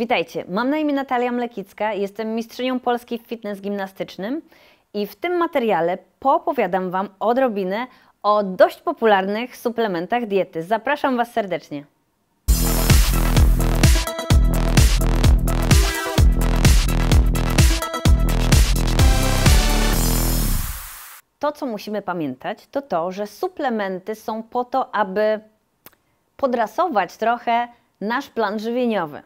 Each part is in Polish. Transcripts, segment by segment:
Witajcie, mam na imię Natalia Mlekicka, jestem mistrzynią Polski w fitness gimnastycznym i w tym materiale poopowiadam Wam odrobinę o dość popularnych suplementach diety. Zapraszam Was serdecznie. To, co musimy pamiętać, to to, że suplementy są po to, aby podrasować trochę nasz plan żywieniowy.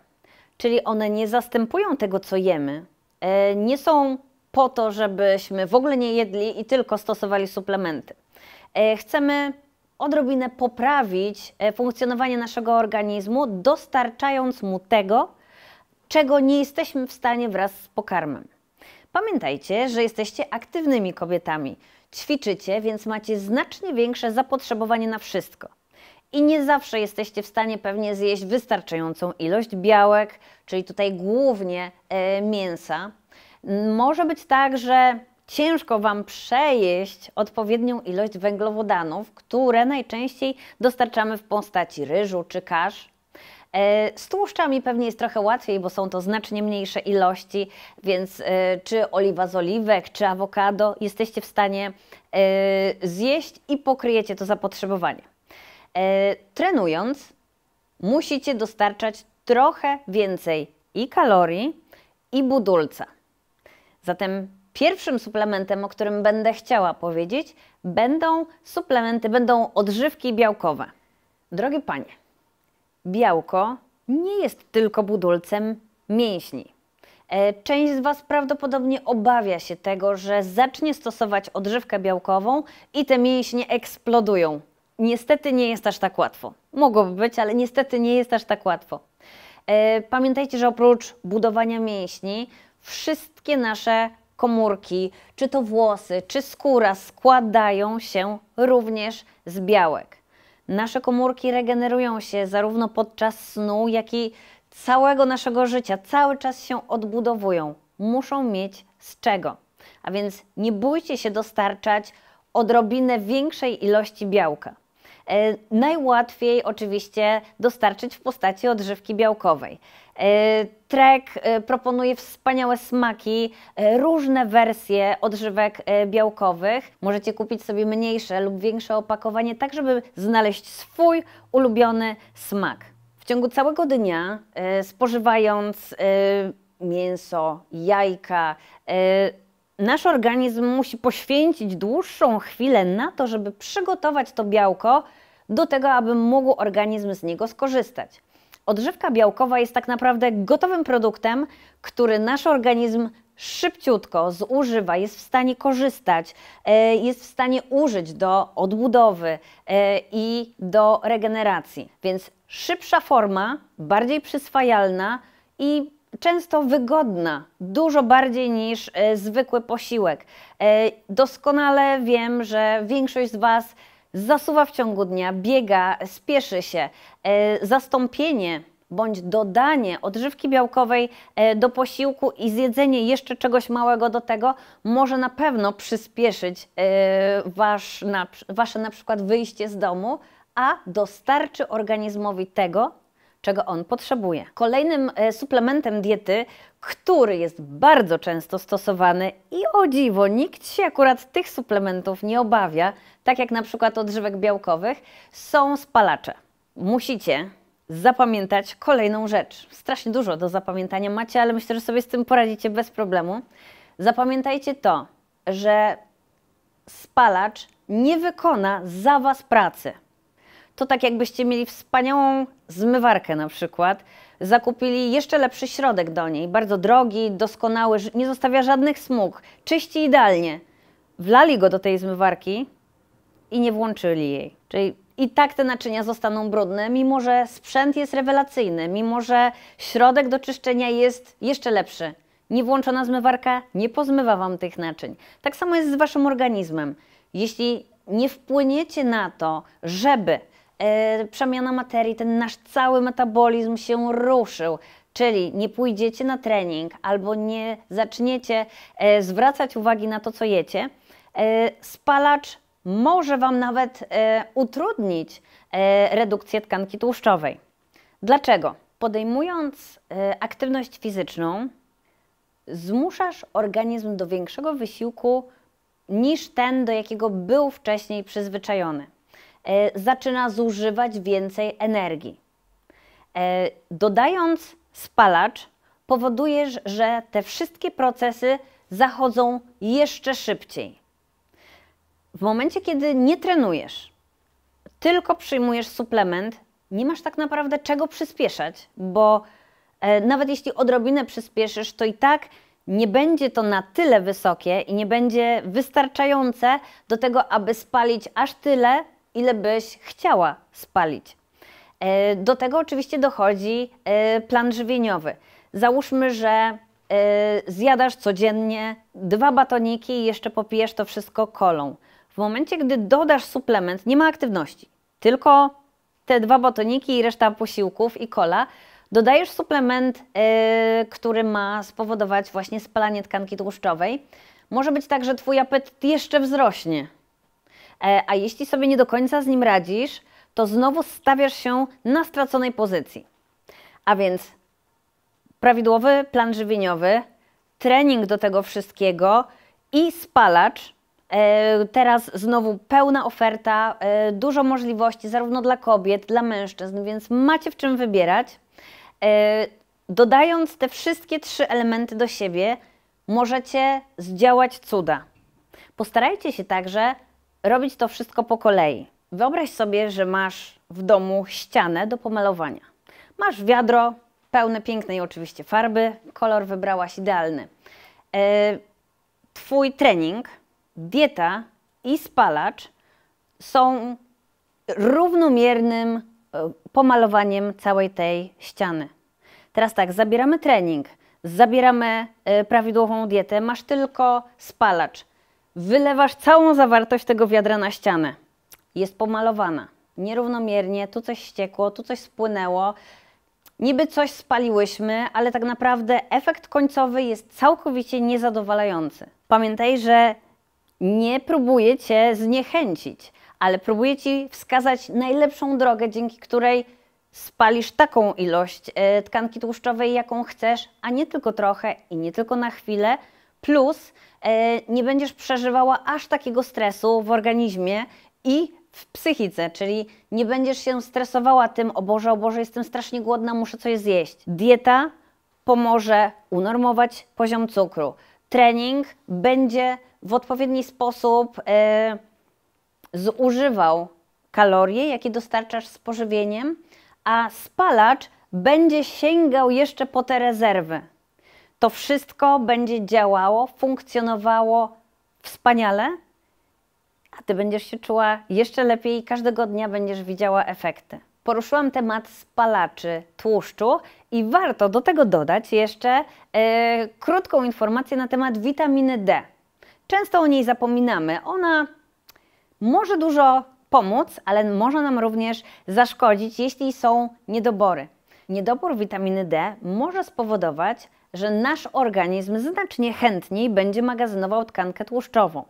Czyli one nie zastępują tego, co jemy, e, nie są po to, żebyśmy w ogóle nie jedli i tylko stosowali suplementy. E, chcemy odrobinę poprawić e, funkcjonowanie naszego organizmu, dostarczając mu tego, czego nie jesteśmy w stanie wraz z pokarmem. Pamiętajcie, że jesteście aktywnymi kobietami. Ćwiczycie, więc macie znacznie większe zapotrzebowanie na wszystko. I nie zawsze jesteście w stanie pewnie zjeść wystarczającą ilość białek, czyli tutaj głównie e, mięsa. Może być tak, że ciężko Wam przejeść odpowiednią ilość węglowodanów, które najczęściej dostarczamy w postaci ryżu czy kasz. E, z tłuszczami pewnie jest trochę łatwiej, bo są to znacznie mniejsze ilości, więc e, czy oliwa z oliwek, czy awokado jesteście w stanie zjeść i pokryjecie to zapotrzebowanie. Trenując, musicie dostarczać trochę więcej i kalorii, i budulca. Zatem pierwszym suplementem, o którym będę chciała powiedzieć, będą suplementy, będą odżywki białkowe. Drogie panie, białko nie jest tylko budulcem mięśni. E, część z Was prawdopodobnie obawia się tego, że zacznie stosować odżywkę białkową i te mięśnie eksplodują. Niestety nie jest aż tak łatwo. Mogłoby być, ale niestety nie jest aż tak łatwo. E, pamiętajcie, że oprócz budowania mięśni, wszystkie nasze komórki, czy to włosy, czy skóra, składają się również z białek. Nasze komórki regenerują się zarówno podczas snu, jak i całego naszego życia. Cały czas się odbudowują. Muszą mieć z czego. A więc nie bójcie się dostarczać odrobinę większej ilości białka. E, najłatwiej oczywiście dostarczyć w postaci odżywki białkowej. E, Trek e, proponuje wspaniałe smaki, różne wersje odżywek białkowych. Możecie kupić sobie mniejsze lub większe opakowanie, tak żeby znaleźć swój ulubiony smak. W ciągu całego dnia, spożywając mięso, jajka, nasz organizm musi poświęcić dłuższą chwilę na to, żeby przygotować to białko do tego, aby mógł organizm z niego skorzystać. Odżywka białkowa jest tak naprawdę gotowym produktem, który nasz organizm szybciutko zużywa, jest w stanie korzystać, e, jest w stanie użyć do odbudowy e, i do regeneracji. Więc szybsza forma, bardziej przyswajalna i często wygodna, dużo bardziej niż e, zwykły posiłek. E, doskonale wiem, że większość z Was zasuwa w ciągu dnia, biega, spieszy się. E, zastąpienie bądź dodanie odżywki białkowej do posiłku i zjedzenie jeszcze czegoś małego do tego może na pewno przyspieszyć wasz, Wasze na przykład wyjście z domu, a dostarczy organizmowi tego, czego on potrzebuje. Kolejnym e, suplementem diety, który jest bardzo często stosowany i o dziwo, nikt się akurat tych suplementów nie obawia, tak jak na przykład odżywek białkowych, są spalacze. Musicie zapamiętać kolejną rzecz. Strasznie dużo do zapamiętania macie, ale myślę, że sobie z tym poradzicie bez problemu. Zapamiętajcie to, że spalacz nie wykona za Was pracy to tak jakbyście mieli wspaniałą zmywarkę na przykład, zakupili jeszcze lepszy środek do niej, bardzo drogi, doskonały, nie zostawia żadnych smug, czyści idealnie. Wlali go do tej zmywarki i nie włączyli jej. Czyli i tak te naczynia zostaną brudne, mimo że sprzęt jest rewelacyjny, mimo że środek do czyszczenia jest jeszcze lepszy. Niewłączona zmywarka nie pozmywa Wam tych naczyń. Tak samo jest z Waszym organizmem. Jeśli nie wpłyniecie na to, żeby przemiana materii, ten nasz cały metabolizm się ruszył. Czyli nie pójdziecie na trening albo nie zaczniecie e, zwracać uwagi na to, co jecie, e, spalacz może Wam nawet e, utrudnić e, redukcję tkanki tłuszczowej. Dlaczego? podejmując e, aktywność fizyczną, zmuszasz organizm do większego wysiłku niż ten, do jakiego był wcześniej przyzwyczajony. E, zaczyna zużywać więcej energii. E, dodając spalacz, powodujesz, że te wszystkie procesy zachodzą jeszcze szybciej. W momencie, kiedy nie trenujesz, tylko przyjmujesz suplement, nie masz tak naprawdę czego przyspieszać, bo e, nawet jeśli odrobinę przyspieszysz, to i tak nie będzie to na tyle wysokie i nie będzie wystarczające do tego, aby spalić aż tyle, ile byś chciała spalić. E, do tego oczywiście dochodzi e, plan żywieniowy. Załóżmy, że e, zjadasz codziennie dwa batoniki i jeszcze popijesz to wszystko kolą. W momencie, gdy dodasz suplement, nie ma aktywności, tylko te dwa batoniki i reszta posiłków i kola, dodajesz suplement, który ma spowodować właśnie spalanie tkanki tłuszczowej. Może być tak, że Twój apetyt jeszcze wzrośnie. A jeśli sobie nie do końca z nim radzisz, to znowu stawiasz się na straconej pozycji. A więc prawidłowy plan żywieniowy, trening do tego wszystkiego i spalacz. E, teraz znowu pełna oferta, e, dużo możliwości zarówno dla kobiet, dla mężczyzn, więc macie w czym wybierać. E, dodając te wszystkie trzy elementy do siebie, możecie zdziałać cuda. Postarajcie się także robić to wszystko po kolei. Wyobraź sobie, że masz w domu ścianę do pomalowania. Masz wiadro pełne pięknej oczywiście farby, kolor wybrałaś idealny. E, twój trening, dieta i spalacz są równomiernym e, pomalowaniem całej tej ściany. Teraz tak, zabieramy trening, zabieramy e, prawidłową dietę, masz tylko spalacz. Wylewasz całą zawartość tego wiadra na ścianę jest pomalowana. Nierównomiernie, tu coś ściekło, tu coś spłynęło. Niby coś spaliłyśmy, ale tak naprawdę efekt końcowy jest całkowicie niezadowalający. Pamiętaj, że nie próbuję Cię zniechęcić, ale próbuję Ci wskazać najlepszą drogę, dzięki której spalisz taką ilość e, tkanki tłuszczowej, jaką chcesz, a nie tylko trochę i nie tylko na chwilę, plus e, nie będziesz przeżywała aż takiego stresu w organizmie i w psychice, czyli nie będziesz się stresowała tym, o Boże, o Boże, jestem strasznie głodna, muszę coś zjeść. Dieta pomoże unormować poziom cukru. Trening będzie w odpowiedni sposób e, zużywał kalorie, jakie dostarczasz z pożywieniem, a spalacz będzie sięgał jeszcze po te rezerwy. To wszystko będzie działało, funkcjonowało wspaniale a ty będziesz się czuła jeszcze lepiej i każdego dnia będziesz widziała efekty. Poruszyłam temat spalaczy tłuszczu i warto do tego dodać jeszcze e, krótką informację na temat witaminy D. Często o niej zapominamy. Ona może dużo pomóc, ale może nam również zaszkodzić, jeśli są niedobory. Niedobór witaminy D może spowodować, że nasz organizm znacznie chętniej będzie magazynował tkankę tłuszczową.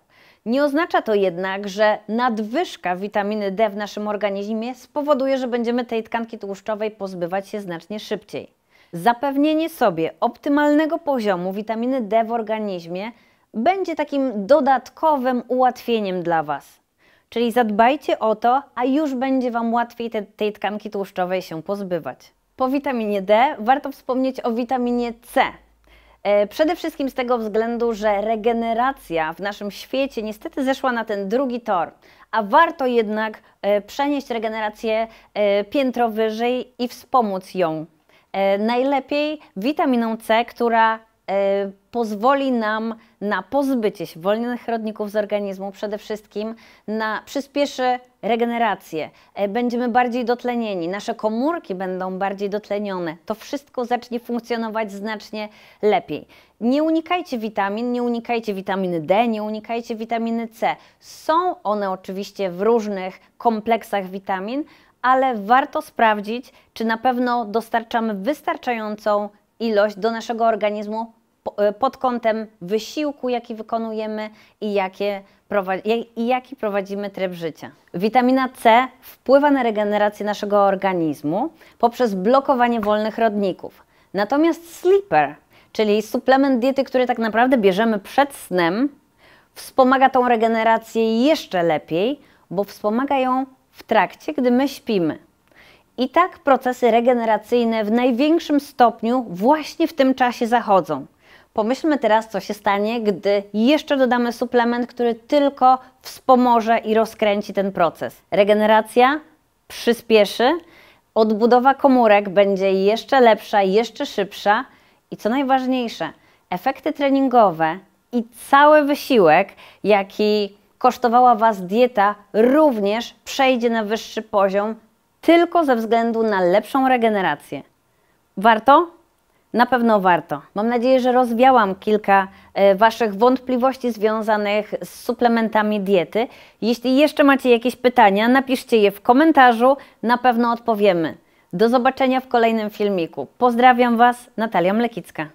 Nie oznacza to jednak, że nadwyżka witaminy D w naszym organizmie spowoduje, że będziemy tej tkanki tłuszczowej pozbywać się znacznie szybciej. Zapewnienie sobie optymalnego poziomu witaminy D w organizmie będzie takim dodatkowym ułatwieniem dla Was. Czyli zadbajcie o to, a już będzie Wam łatwiej te, tej tkanki tłuszczowej się pozbywać. Po witaminie D warto wspomnieć o witaminie C, E, przede wszystkim z tego względu, że regeneracja w naszym świecie niestety zeszła na ten drugi tor, a warto jednak e, przenieść regenerację e, piętro wyżej i wspomóc ją. Najlepiej witaminą C, która pozwoli nam na pozbycie się wolnych rodników z organizmu, przede wszystkim na przyspieszy regenerację. E, będziemy bardziej dotlenieni, nasze komórki będą bardziej dotlenione. To wszystko zacznie funkcjonować znacznie lepiej. Nie unikajcie witamin, nie unikajcie witaminy D, nie unikajcie witaminy C. Są one oczywiście w różnych kompleksach witamin, ale warto sprawdzić, czy na pewno dostarczamy wystarczającą ilość do naszego organizmu E, pod kątem wysiłku, jaki wykonujemy i jakie i jaki prowadzimy tryb życia. Witamina C wpływa na regenerację naszego organizmu poprzez blokowanie wolnych rodników. Natomiast sleeper, czyli suplement diety, który tak naprawdę bierzemy przed snem, wspomaga tą regenerację jeszcze lepiej, bo wspomaga ją w trakcie, gdy my śpimy. I tak procesy regeneracyjne w największym stopniu właśnie w tym czasie zachodzą. Pomyślmy teraz, co się stanie, gdy jeszcze dodamy suplement, który tylko wspomoże i rozkręci ten proces. Regeneracja przyspieszy, odbudowa komórek będzie jeszcze lepsza, jeszcze szybsza i co najważniejsze, efekty treningowe i cały wysiłek, jaki kosztowała Was dieta, również przejdzie na wyższy poziom tylko ze względu na lepszą regenerację. Warto? Na pewno warto. Mam nadzieję, że rozwiałam kilka e, Waszych wątpliwości związanych z suplementami diety. Jeśli jeszcze macie jakieś pytania, napiszcie je w komentarzu, na pewno odpowiemy. Do zobaczenia w kolejnym filmiku. Pozdrawiam Was, Natalia Mlekicka.